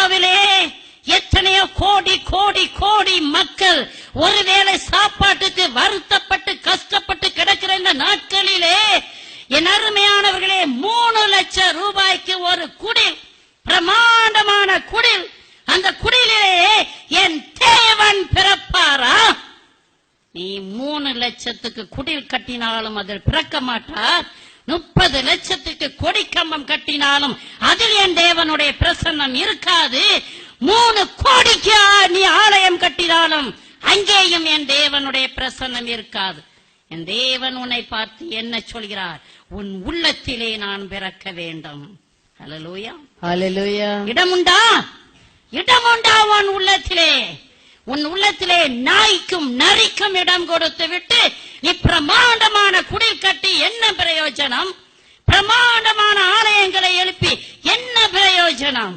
இந்தியாவிலே எத்தனையோ கோடி கோடி கோடி மக்கள் ஒருவேளை சாப்பாட்டுக்கு வருத்தப்பட்டு கஷ்டப்பட்டு கிடக்கிற இந்த நாட்களிலே என் அருமையானவர்களே மூணு லட்சம் ரூபாய்க்கு ஒரு குடில் பிரமாண்டமான குடில் அந்த குடிலே என் தேவன் பிறப்பாரா? நீ மூணு லட்சத்துக்கு குடில் கட்டினாலும் அதில் பிறக்க மாட்டார். முப்பது லட்சத்துக்கு கொடி கம்பம் கட்டினாலும் அதில் என் தேவனுடைய பிரசன்னம் இருக்காது. மூணு கோடிக்கு நீ ஆலயம் கட்டினாலும் அங்கேயும் என் தேவனுடைய பிரசன்னம் இருக்காது. என் தேவன் உன்னை பார்த்து என்ன சொல்கிறார்? உன் உள்ளத்திலே நான் பிறக்க வேண்டும். ஹalleluya. Hallelujah. இடமுண்டா? இடமுண்டா உன் உள்ளத்திலே. உன் உள்ளத்திலே நாய்க்கும் நரிக்கும் இடம் கொடுத்து விட்டு நீ பிரமாண்டமான குடில் கட்டி என்ன பிரயோஜனம். பிரமாண்டமான ஆலயங்களை எழுப்பி என்ன பிரயோஜனம்?